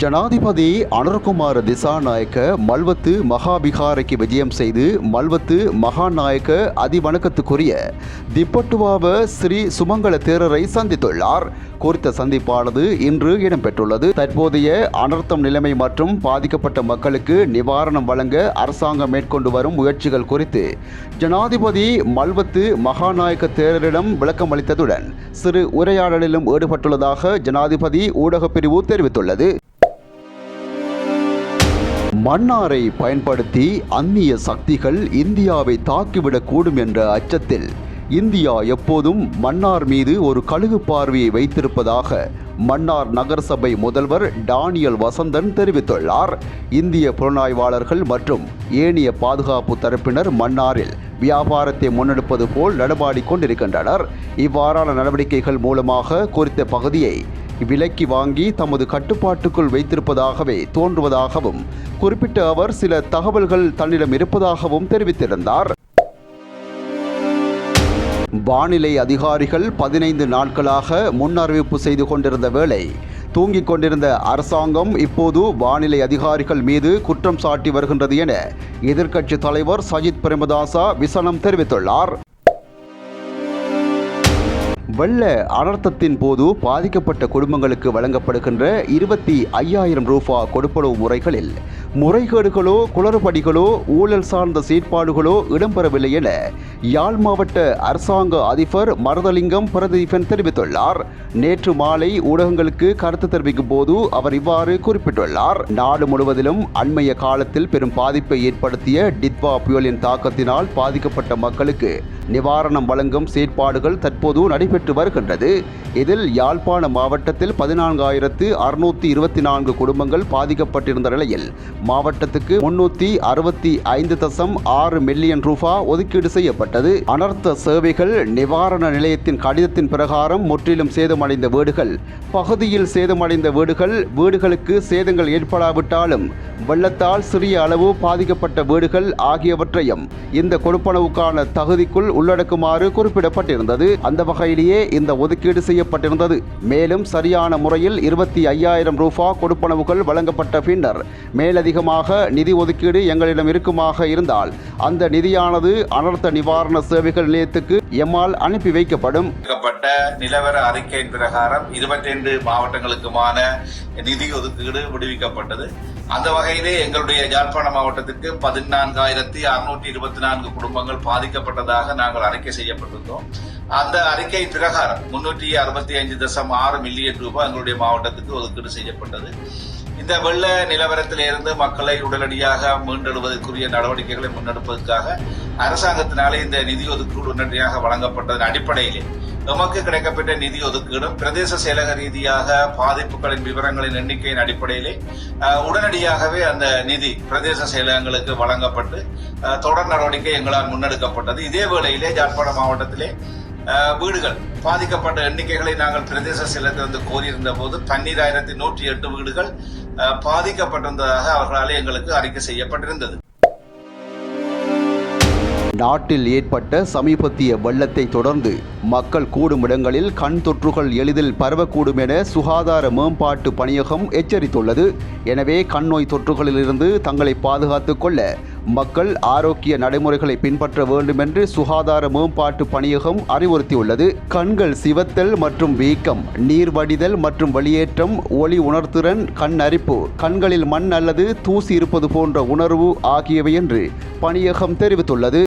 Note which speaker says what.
Speaker 1: ஜனாதிபதி அனுர்குமார திசாநாயக்க மல்வத்து மகாபிகாரைக்கு விஜயம் செய்து மல்வத்து மகாநாயக்க அதிவணக்கத்துக்குரிய திப்பட்டுவாவ ஸ்ரீ சுமங்கல தேரரை சந்தித்துள்ளார். குறித்த சந்திப்பானது இன்று இடம்பெற்றுள்ளது. தற்போதைய அனர்த்தம் நிலைமை மற்றும் பாதிக்கப்பட்ட மக்களுக்கு நிவாரணம் வழங்க அரசாங்கம் மேற்கொண்டு வரும் முயற்சிகள் குறித்து ஜனாதிபதி மல்வத்து மகாநாயக்க தேரரிடம் விளக்கம் அளித்ததுடன் சிறு உரையாடலிலும் ஈடுபட்டுள்ளதாக ஜனாதிபதி ஊடகப் பிரிவு தெரிவித்துள்ளது. மன்னாரை பயன்படுத்தி அந்நிய சக்திகள் இந்தியாவை தாக்கிவிடக்கூடும் என்ற அச்சத்தில் இந்தியா எப்போதும் மன்னார் மீது ஒரு கழுகு பார்வையை வைத்திருப்பதாக மன்னார் நகரசபை முதல்வர் டானியல் வசந்தன் தெரிவித்துள்ளார். இந்திய புலனாய்வாளர்கள் மற்றும் ஏனைய பாதுகாப்பு தரப்பினர் மன்னாரில் வியாபாரத்தை முன்னெடுப்பது போல் நடமாடிக் கொண்டிருக்கின்றனர். இவ்வாறான நடவடிக்கைகள் மூலமாக குறித்த பகுதியை விலக்கி வாங்கி தமது கட்டுப்பாட்டுக்குள் வைத்திருப்பதாகவே தோன்றுவதாகவும் குறிப்பிட்ட அவர் சில தகவல்கள் தன்னிடம் இருப்பதாகவும் தெரிவித்திருந்தார். வானிலை அதிகாரிகள் பதினைந்து நாட்களாக முன்னறிவிப்பு செய்து கொண்டிருந்த வேளை தூங்கிக் கொண்டிருந்த அரசாங்கம் இப்போது வானிலை அதிகாரிகள் மீது குற்றம் சாட்டி வருகின்றது என எதிர்க்கட்சி தலைவர் சஜித் பிரேமதாசா விசனம் தெரிவித்துள்ளார். வெள்ள அனர்த்தத்தின் போது பாதிக்கப்பட்ட குடும்பங்களுக்கு வழங்கப்படுகின்ற இருபத்தி ஐயாயிரம் ரூபா கொடுப்பனவு முறைகளில் முறைகேடுகளோ குளறுபடிகளோ ஊழல் சார்ந்த செயற்பாடுகளோ இடம்பெறவில்லை என யாழ் மாவட்ட அரசாங்க அதிபர் மருதலிங்கம் பிரதீபன் தெரிவித்துள்ளார். நேற்று மாலை ஊடகங்களுக்கு கருத்து தெரிவிக்கும் போது அவர் இவ்வாறு குறிப்பிட்டுள்ளார். நாடு முழுவதிலும் அண்மைய காலத்தில் பெரும் பாதிப்பை ஏற்படுத்திய டித்வா புயலின் தாக்கத்தினால் பாதிக்கப்பட்ட மக்களுக்கு நிவாரணம் வழங்கும் செயற்பாடுகள் தற்போது நடைபெற்று வருகின்றது. இதில் யாழ்ப்பாண மாவட்டத்தில் பதினான்காயிரத்து அறுநூத்தி இருபத்தி நான்கு குடும்பங்கள் பாதிக்கப்பட்டிருந்த நிலையில் மாவட்டத்துக்கு முன்னூத்தி அறுபத்தி ஐந்து தசம் ஆறு மில்லியன் ரூபா ஒதுக்கீடு செய்யப்பட்டது. அனர்த்த சேவைகள் நிவாரண நிலையத்தின் கடிதத்தின் பிரகாரம் முற்றிலும் சேதமடைந்த வீடுகள் பகுதியில் சேதமடைந்த வீடுகள் வீடுகளுக்கு சேதங்கள் ஏற்படாவிட்டாலும் வெள்ளத்தால் சிறிய அளவு பாதிக்கப்பட்ட வீடுகள் ஆகியவற்றையும் இந்த கொடுப்பனவுக்கான தகுதிக்குள் உள்ளடக்குமாறு குறிப்பிடப்பட்டிருந்தது. அந்த வகையிலேயே இந்த ஒதுக்கீடு செய்ய செய்யப்பட்டிருந்தது. மேலும் சரியான முறையில் இருபத்தி ஐயாயிரம் ரூபா கொடுப்பனவுகள் வழங்கப்பட்ட பின்னர் மேலதிகமாக நிதி ஒதுக்கீடு எங்களிடம் இருக்குமாக இருந்தால் அந்த நிதியானது அனர்த்த நிவாரண சேவைகள் நிலையத்துக்கு எம்மால் அனுப்பி வைக்கப்படும்.
Speaker 2: நிலவர அறிக்கையின் பிரகாரம் இருபத்தி ரெண்டு மாவட்டங்களுக்குமான நிதி ஒதுக்கீடு விடுவிக்கப்பட்டது. அந்த வகையிலே எங்களுடைய யாழ்ப்பாண மாவட்டத்திற்கு பதினான்காயிரத்தி அறுநூற்றி இருபத்தி நான்கு குடும்பங்கள் பாதிக்கப்பட்டதாக நாங்கள் அறிக்கை செய்யப்பட்டிருந்தோம். அந்த அறிக்கை பிரகாரம் முன்னூற்றி அறுபத்தி ஐந்து தசம் ஆறு மில்லியன் ரூபாய் எங்களுடைய மாவட்டத்துக்கு ஒதுக்கீடு செய்யப்பட்டது. இந்த வெள்ள நிலவரத்திலிருந்து மக்களை உடனடியாக மீண்டெடுவதற்குரிய நடவடிக்கைகளை முன்னெடுப்பதற்காக அரசாங்கத்தினாலே இந்த நிதி ஒதுக்கீடு உடனடியாக வழங்கப்பட்டதன் அடிப்படையிலே நமக்கு கிடைக்கப்பட்ட நிதி ஒதுக்கீடும் பிரதேச செயலக ரீதியாக பாதிப்புகளின் விவரங்களின் எண்ணிக்கையின் அடிப்படையிலே உடனடியாகவே அந்த நிதி பிரதேச செயலகங்களுக்கு வழங்கப்பட்டு தொடர் நடவடிக்கை எங்களால் முன்னெடுக்கப்பட்டது. இதே வேளையிலே ஜாழ்ப்பாணம் மாவட்டத்திலே வீடுகள் பாதிக்கப்பட்ட எண்ணிக்கைகளை நாங்கள் பிரதேச செயலகத்திலிருந்து கோரியிருந்த போது பன்னிராயிரத்தி நூற்றி எட்டு வீடுகள் பாதிக்கப்பட்டிருந்ததாக அவர்களாலே எங்களுக்கு அறிக்கை செய்யப்பட்டிருந்தது.
Speaker 1: நாட்டில் ஏற்பட்ட சமீபத்திய வெள்ளத்தை தொடர்ந்து மக்கள் கூடும் இடங்களில் கண் தொற்றுகள் எளிதில் பரவக்கூடும் என சுகாதார மேம்பாட்டு பணியகம் எச்சரித்துள்ளது. எனவே கண் நோய் தொற்றுகளிலிருந்து தங்களை பாதுகாத்துக் கொள்ள மக்கள் ஆரோக்கிய நடைமுறைகளை பின்பற்ற வேண்டும் என்று சுகாதார மேம்பாட்டு பணியகம் அறிவுறுத்தியுள்ளது. கண்கள் சிவத்தல் மற்றும் வீக்கம் நீர் வடிதல் மற்றும் வெளியேற்றம் ஒளி உணர்திறன் கண் அரிப்பு கண்களில் மண் அல்லது தூசி இருப்பது போன்ற உணர்வு ஆகியவை என்று பணியகம் தெரிவித்துள்ளது.